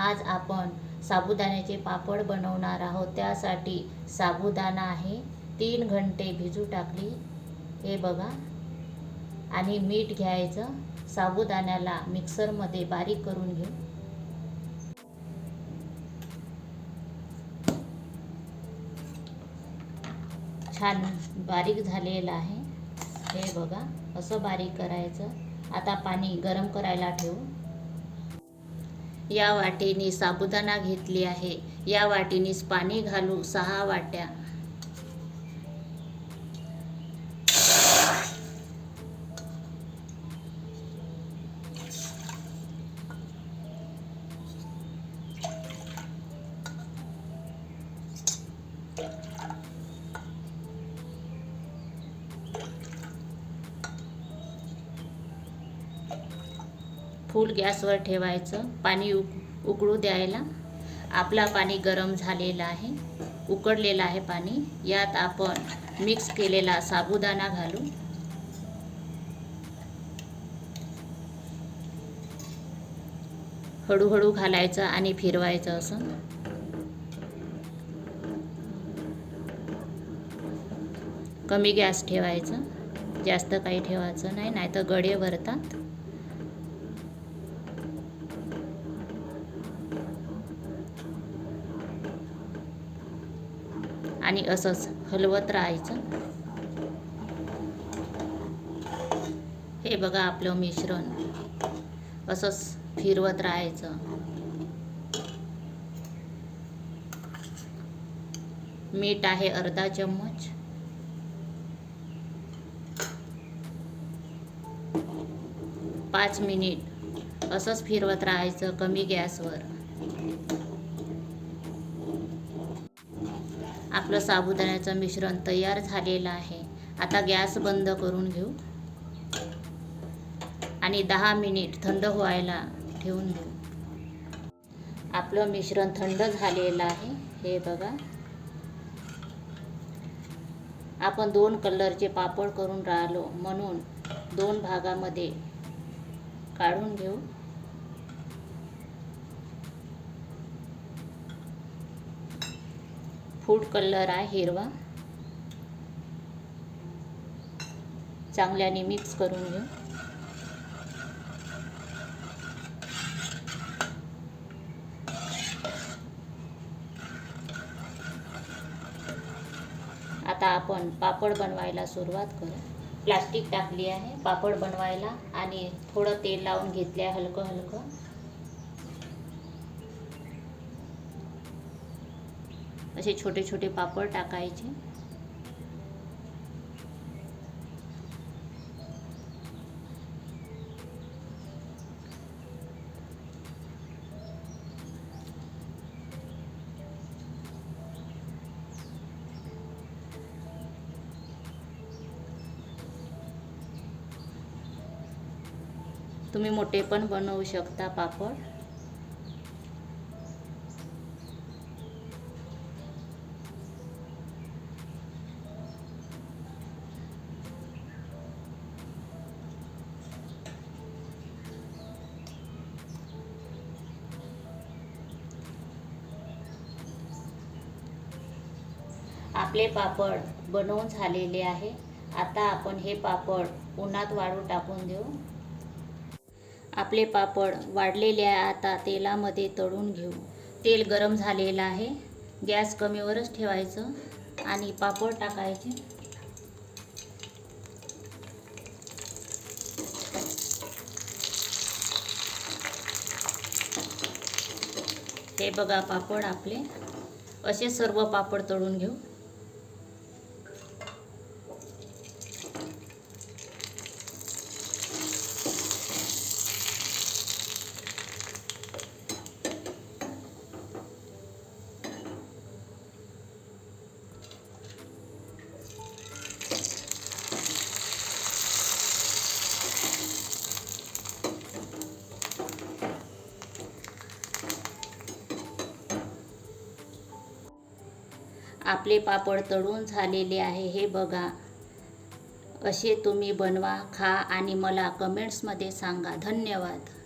आज आपण साबुदाण्याचे पापड बनवणार आहोत. त्यासाठी साबुदाणा आहे. तीन घंटे भिजू टाकली. हे बघा. आणि मीठ घ्यायचं. साबुदाण्याला मिक्सरमध्ये बारीक करून घेऊ. छान बारीक झालेलं आहे. हे बघा. असं बारीक करायचं. आता पाणी गरम करायला ठेवू. या वाटीने साबुदाणा घेतली आहे. या वाटेनेच पाणी घालू सहा वाट्या. फुल गॅसवर ठेवायचं पाणी उक उकळू द्यायला. आपला पाणी गरम झालेला आहे उकडलेलं आहे पाणी. यात आपण मिक्स केलेला साबुदाणा घालू. हळूहळू घालायचं आणि फिरवायचं असं. कमी गॅस ठेवायचं. जास्त काही ठेवायचं नाही नाहीतर गडे भरतात आणि असंच हलवत राहायचं. हे बघा आपलं मिश्रण. असंच फिरवत राहायचं. मीठ आहे अर्धा चम्मच. पाच मिनिट. असंच फिरवत राहायचं कमी गॅसवर. आपलं साबुदाण्याचं मिश्रण तयार झालेलं आहे. आता गॅस बंद करून घेऊ. आणि दहा मिनिट थंड व्हायला ठेवून देऊ. आपलं मिश्रण थंड झालेलं आहे. हे बघा. आपण दोन कलरचे पापड करून राहिलो म्हणून दोन भागामध्ये काढून घेऊ. फूड कलर आहे हिरवा. चांगल्याने मिक्स करून घेऊ. आता आपण पापड बनवायला सुरुवात करू. प्लास्टिक टाकली आहे पापड बनवायला आणि थोडं तेल लावून घेतले आहे हलकं हलकं असे छोटे छोटे पापड टाकायचे. तुम्ही मोठे पण बनवू शकता पापड. आपले पापड बनवून झालेले आहे. आता आपण हे पापड उन्हात वाळू टाकून देऊ. आपले पापड वाढलेले आहे आता तेलामध्ये तळून घेऊ. तेल गरम झालेलं आहे. गॅस कमीवरच ठेवायचं आणि पापड टाकायचे. हे बघा पापड आपले. असे सर्व पापड तळून घेऊ. आपले पापड तळून झालेले आहे हे बघा. असे तुम्ही बनवा खा आणि मला कमेंट्समध्ये सांगा. धन्यवाद.